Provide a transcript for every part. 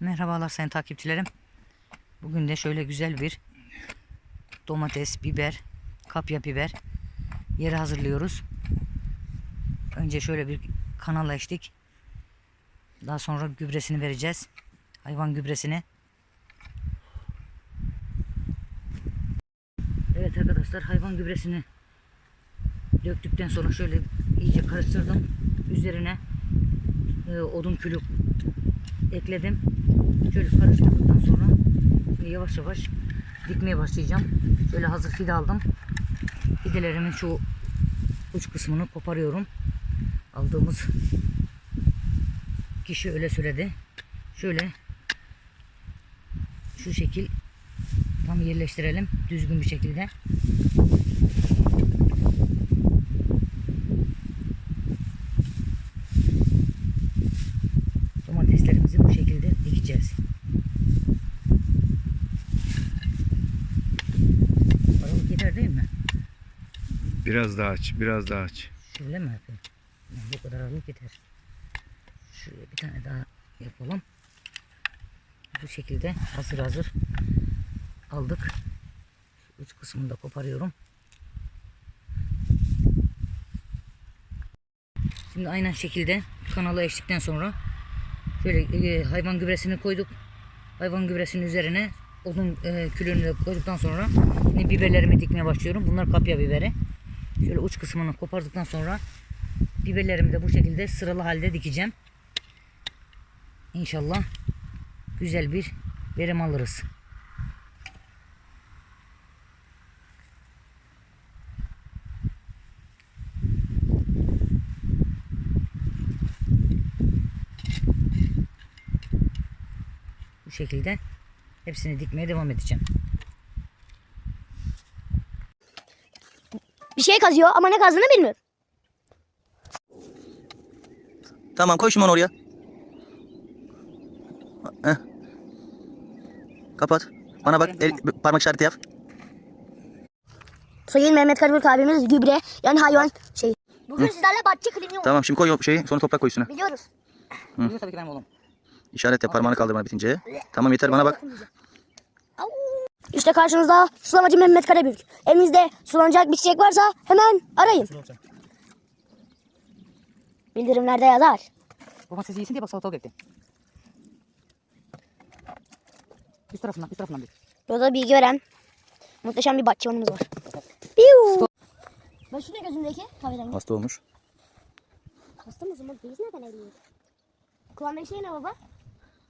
Merhabalar sayın takipçilerim. Bugün de şöyle güzel bir domates, biber, kapya biber yeri hazırlıyoruz. Önce şöyle bir kanal eştik. Daha sonra gübresini vereceğiz. Hayvan gübresini. Evet arkadaşlar hayvan gübresini döktükten sonra şöyle iyice karıştırdım. Üzerine e, odun külü ekledim. Şöyle karıştırdıktan sonra şimdi yavaş yavaş dikmeye başlayacağım. Şöyle hazır fide aldım. Fidelerimin şu uç kısmını koparıyorum. Aldığımız kişi öyle söyledi. Şöyle şu şekil tam yerleştirelim düzgün bir şekilde. Domateslerimizi bu şekilde dikeceğiz. Aralık yeter değil mi? Biraz daha aç, biraz daha aç. Şöyle mi yapayım? Yani bu kadar aralık yeter. Şuraya bir tane daha yapalım. Bu şekilde hazır hazır aldık. Şu uç kısmını da koparıyorum. Şimdi aynen şekilde kanala eştikten sonra şöyle e, hayvan gübresini koyduk. Hayvan gübresinin üzerine odun e, külünü de koyduktan sonra şimdi biberlerimi dikmeye başlıyorum. Bunlar kapya biberi. Şöyle uç kısmını kopardıktan sonra biberlerimi de bu şekilde sıralı halde dikeceğim. İnşallah güzel bir verim alırız. Bu şekilde hepsini dikmeye devam edeceğim. Şey kazıyor ama ne kazdığını bilmiyorum. Tamam koy onu oraya. Heh. Kapat. Bana bak el, parmak işareti yap. Sayın Mehmet Karabük abimiz gübre yani hayvan şey. Bugün sizlerle bahçe kliniği Tamam şimdi koy o şeyi sonra toprak koy üstüne. biliyoruz. Biliyor tabii ki benim oğlum. İşaret yap parmağını kaldır bana bitince. Tamam yeter bana bak. İşte karşınızda sulamacı Mehmet Karabük. Elinizde sulanacak bir çiçek varsa hemen arayın. Bildirimlerde yazar. Domatesi yesin diye bak salatalık ektim. Üst tarafından, üst tarafından bir. Yolda bilgi veren muhteşem bir bahçıvanımız var. Piu. Ben şu ne gözümdeki kahverengi. Hasta olmuş. Hasta mısın? Bak biz nereden evliyiz? Kulağındaki şey ne baba?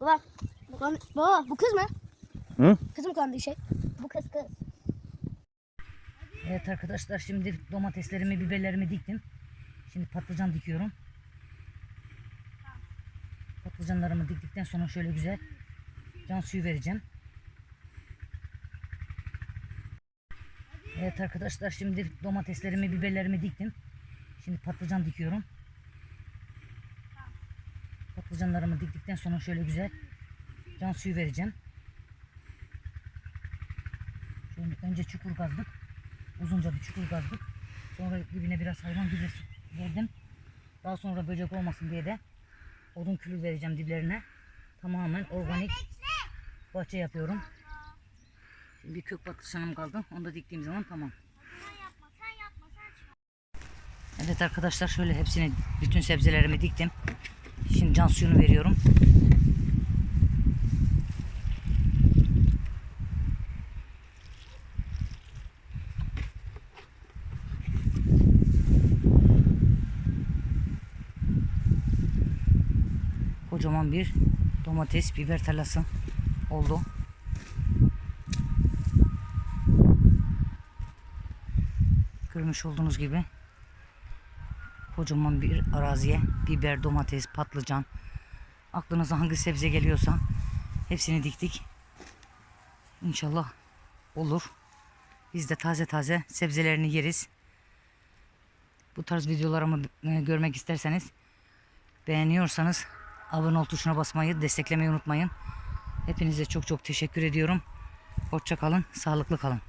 Baba. Bu, baba bu kız mı? Hı? Kızım kulağındaki şey. Bu kız kız. Evet arkadaşlar şimdi domateslerimi, biberlerimi diktim. Şimdi patlıcan dikiyorum. Patlıcanlarımı diktikten sonra şöyle güzel can suyu vereceğim. Evet arkadaşlar şimdi domateslerimi, biberlerimi diktim. Şimdi patlıcan dikiyorum. Patlıcanlarımı diktikten sonra şöyle güzel can suyu vereceğim. Önce çukur kazdık. Uzunca bir çukur kazdık. Sonra dibine biraz hayvan gübresi verdim. Daha sonra böcek olmasın diye de odun külü vereceğim diplerine. Tamamen organik bahçe yapıyorum. Şimdi bir kök patlıcanım kaldı. Onu da diktiğim zaman tamam. Evet arkadaşlar şöyle hepsini bütün sebzelerimi diktim. Şimdi can suyunu veriyorum. Kocaman bir domates, biber tarlası oldu. Görmüş olduğunuz gibi kocaman bir araziye biber, domates, patlıcan aklınıza hangi sebze geliyorsa hepsini diktik. İnşallah olur. Biz de taze taze sebzelerini yeriz. Bu tarz videolarımı e, görmek isterseniz beğeniyorsanız abone ol tuşuna basmayı, desteklemeyi unutmayın. Hepinize çok çok teşekkür ediyorum. Hoşça kalın, sağlıklı kalın.